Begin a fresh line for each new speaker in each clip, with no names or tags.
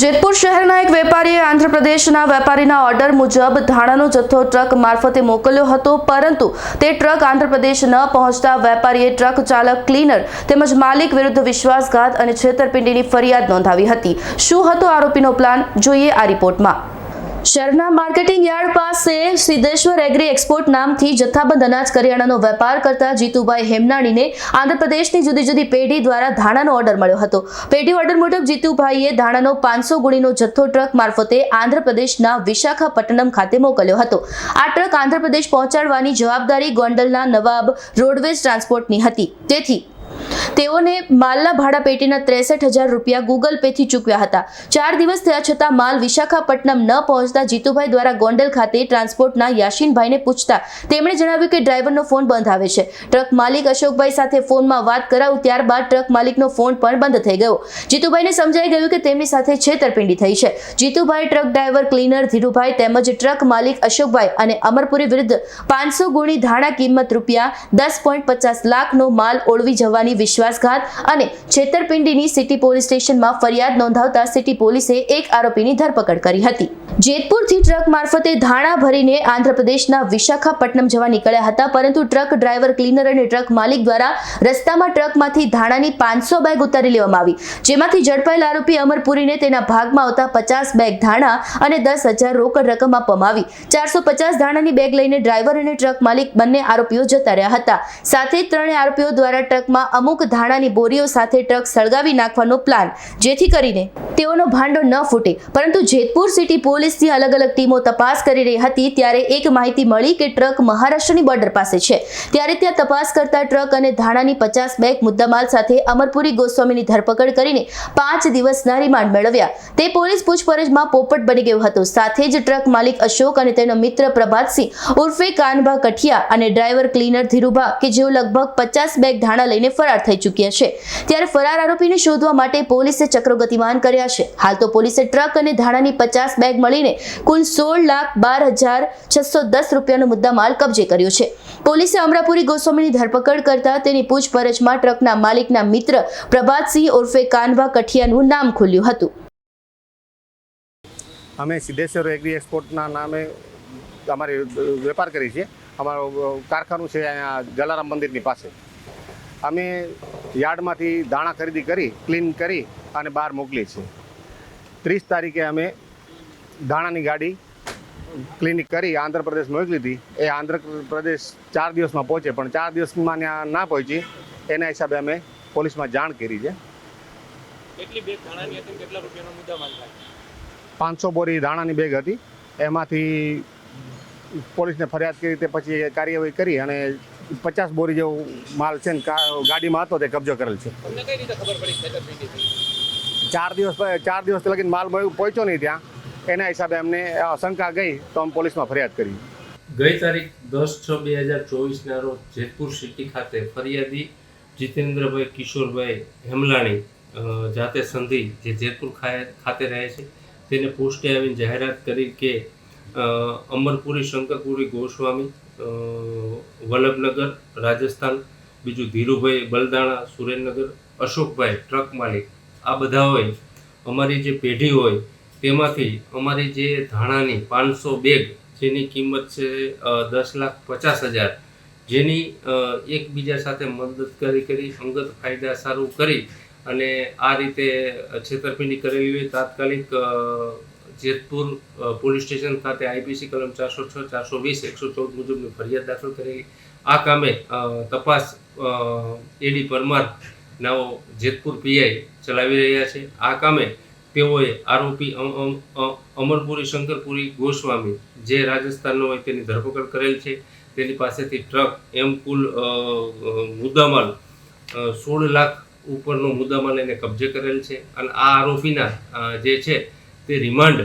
જેતપુર શહેરના એક વેપારીએ આંધ્રપ્રદેશના વેપારીના ઓર્ડર મુજબ ધાણાનો જથ્થો ટ્રક મારફતે મોકલ્યો હતો, પરંતુ તે ટ્રક આંધ્રપ્રદેશ ન પહોંચતા વેપારીએ ટ્રક ચાલક, ક્લીનર તેમજ માલિક વિરુદ્ધ વિશ્વાસઘાત અને છેતરપિંડીની ફરિયાદ નોંધાવી હતી. શું હતો આરોપીનો પ્લાન? જોઈએ આ રિપોર્ટમાં. શહેરના માર્કેટિંગ યાર્ડ પાસે સિદ્ધેશ્વર એગ્રી એક્સપોર્ટ નામથી જથ્થાબંધ અનાજ કરિયાણાનો વેપાર કરતા જીતુભાઈ હેમનાણીને આંધ્રપ્રદેશની જુદી જુદી પેઢી દ્વારા ધાણાનો ઓર્ડર મળ્યો હતો. પેઢી ઓર્ડર મુજબ જીતુભાઈએ ધાણાનો પાંચસો ગુણીનો જથ્થો ટ્રક મારફતે આંધ્રપ્રદેશના વિશાખાપટ્ટનમ ખાતે મોકલ્યો હતો. આ ટ્રક આંધ્રપ્રદેશ પહોંચાડવાની જવાબદારી ગોંડલના નવાબ રોડવેઝ ટ્રાન્સપોર્ટની હતી. તેથી તેઓને માલના ભાડા પેટીના ત્રેસઠ હજાર રૂપિયા ગૂગલ પેથી ચૂકવ્યા હતા. ચાર દિવસ થયા છતાં માલ વિશાખાપટ્ટનમ ન પહોંચતા જીતુભાઈ દ્વારા ગોંડલ ખાતે ટ્રાન્સપોર્ટના યાશીનભાઈને પૂછતા તેમણે જણાવ્યું કે ડ્રાઈવરનો ફોન બંધ આવે છે. ટ્રક માલિક અશોકભાઈ સાથે ફોનમાં વાત કરાવું ત્યારબાદ ટ્રક માલિકનો ફોન પણ બંધ થઈ ગયો. જીતુભાઈને સમજાઈ ગયું કે તેમની સાથે છેતરપિંડી થઈ છે. Jitubhai truck driver, cleaner Dhirubhai તેમજ ટ્રક માલિક અશોકભાઈ અને અમરપુરી વિરુદ્ધ પાંચસો ગુણી ધાણા કિંમત રૂપિયા દસ પોઈન્ટ પચાસ લાખનો માલ ઓળવી જવાની વિશ્વાસઘાત અને છેતરપિંડીની સિટી પોલીસ સ્ટેશનમાં ફરિયાદ નોંધાવતા સિટી પોલીસે એક આરોપીની ધરપકડ કરી હતી. જેતપુરથી ટ્રક મારફતે ધાણા ભરીને આંધ્રપ્રદેશના વિશાખાપટ્ટનમ જવા નીકળ્યા હતા, પરંતુ ટ્રક ડ્રાઈવર, ક્લીનર અને ટ્રક માલિક દ્વારા રસ્તામાં ટ્રકમાંથી ધાણાની પાંચસો બેગ ઉતારી લેવામાં આવી. જેમાંથી ઝડપાયેલ આરોપી અમરપુરીને તેના ભાગમાં આવતા પચાસ બેગ ધાણા અને દસ હજાર રોકડ રકમ આપવામાં આવી. ચારસો પચાસ ધાણાની બેગ લઈને ડ્રાઈવર અને ટ્રક માલિક બંને આરોપીઓ જતા રહ્યા હતા. સાથે ત્રણે આરોપીઓ દ્વારા ટ્રકમાં અમુક ધાણાની બોરીઓ સાથે ટ્રક સળગાવી નાખવાનો પ્લાન, જેથી કરીને તેઓનો ભાંડો ન ફૂટે. પરંતુ જેતપુર સિટી પોલીસની અલગ અલગ ટીમો તપાસ કરી રહી હતી, ત્યારે એક માહિતી મળી કે ટ્રક મહારાષ્ટ્રની બોર્ડર પાસે છે. ત્યારે ત્યાં તપાસ કરતા ટ્રક અને ધાણાની પચાસ બેગ મુદ્દામાલ સાથે અમરપુરી ગોસ્વામીની ધરપકડ કરીને પાંચ દિવસના રિમાન્ડ મેળવ્યા. તે પોલીસ પૂછપરછમાં પોપટ બની ગયો હતો. સાથે જ ટ્રક માલિક અશોક અને તેનો મિત્ર પ્રભાતસિંહ, ઉર્ફે કાનભા કઠિયા અને ડ્રાઈવર ક્લીનર ધીરુભા, કે જેઓ લગભગ પચાસ બેગ ધાણા લઈને ફરાર થઈ ચૂક્યા છે. ત્યારે ફરાર આરોપીને શોધવા માટે પોલીસે ચક્રો ગતિમાન કર્યા છે. હાલ તો પોલીસે ટ્રક અને ધાણાની પચાસ બેગ મળીને કુલ સોળ લાખ બાર હજાર છસો દસ રૂપિયાનો મુદ્દામાલ કબજે કર્યો છે. પોલીસે અમરાપુરી ગોસ્વામીની ધરપકડ કરતા તેની પૂછપરછમાં ટ્રકના માલિકના મિત્ર પ્રભાતસિંહ ઉર્ફે કાનભા કઠિયાનું નામ ખુલ્યું હતું.
અમે સિદ્ધેશ્વર એગ્રી એક્સપોર્ટના નામે અમારી વેપાર કરી છે. અમારું કારખાનું છે અહીંયા જલારામ મંદિરની પાસે. અમે યાર્ડમાંથી દાણા ખરીદી કરી ક્લીન કરી અને બહાર મોકલી છે ત્રીસ તારીખે અમે દાણાની ગાડી ક્લિનિક કરી આંધ્રપ્રદેશ મોકલી હતી. એ આંધ્રપ્રદેશ ચાર દિવસમાં પહોંચે પણ ચાર દિવસમાં ત્યાં ના પહોંચી. એના હિસાબે અમે પોલીસમાં જાણ કરી છે. પાંચસો બોરી દાણાની બેગ હતી. એમાંથી પોલીસને ફરિયાદ કરી તે પછી કાર્યવાહી કરી અને પચાસ બોરી જેવો માલ છે ને ગાડીમાં હતો તે કબજો કરેલ છે.
તમને કઈ રીતે ખબર પડી છેતરપિંડી થઈ
ચાર દિવસ ચાર દિવસ લગીને માલ પહોંચ્યો નહીં ત્યાં. એના હિસાબે અમને શંકા ગઈ તો અમે પોલીસમાં ફરિયાદ કરી.
ગઈ તારીખ દસ છ બે હજાર ચોવીસના રોજ જેતપુર સિટી ખાતે ફરિયાદી જીતેન્દ્રભાઈ કિશોરભાઈ હેમલાણી જાતે સંધિ જે જેતપુર ખાતે રહે છે તેને પોસ્ટે આવીને જાહેરાત કરી કે અમરપુરી શંકરપુરી ગોસ્વામી વલ્લભનગર, રાજસ્થાન, બીજું ધીરુભાઈ બલદાણા, સુરેન્દ્રનગર, અશોકભાઈ, ટ્રક માલિક. આ બધા હોય, અમારી જે પેઢી હોય, તેમાંથી અમારી જે ધાણાની પાંચસો બેગ, જેની કિંમત છે દસ લાખ પચાસ હજાર, જેની એકબીજા સાથે મદદ કરી કરી અંગત ફાયદા સારું કરી અને આ રીતે છેતરપિંડી કરેલી હોય, તાત્કાલિક જેતપુર પોલીસ સ્ટેશન ખાતે આઈપીસી કલમ ચારસો છ, ચારસો વીસ, એકસો ચૌદ મુજબની ફરિયાદ દાખલ કરેલી. આ કામે તપાસ એડી પરમાર નાઓ જેતપુર પીઆઈ ચલાવી રહ્યા છે. આ કામે તેઓએ આરોપી અમ- અમ- અમરપુરી, શંકરપુરી, ગોસ્વામી, જે રાજસ્થાનનો હોય તેની ધરપકડ કરેલ છે. તેની પાસેથી ટ્રક, એમ કુલ મુદ્દામાલ સોળ લાખ ઉપરનો મુદ્દામાલ એને કબજે કરેલ છે. અને આ આરોપીના જે છે તે રિમાન્ડ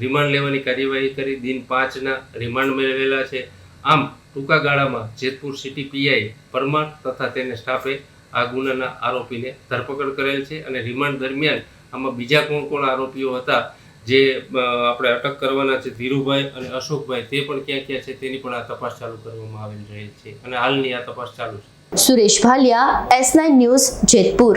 રિમાન્ડ લેવાની કાર્યવાહી કરી. દિન પાંચના રિમાન્ડ મેળવેલા છે. આમ, ટૂંકા ગાળામાં જેતપુર સિટી પીઆઈ પરમાર તથા તેને સ્ટાફે આ ગુનાના આરોપીને ધરપકડ કરેલ છે અને રિમાન્ડ દરમિયાન આમાં બીજા કોણ કોણ આરોપીઓ હતા, જે આપણે અટક કરવાના છે, ધીરુભાઈ અને અશોકભાઈ, તે પણ ક્યાં ક્યાં છે તેની પણ આ તપાસ ચાલુ કરવામાં આવેલ રહે છે. અને હાલની આ તપાસ ચાલુ છે.
Suresh Bhaliya S nine news Jetpur.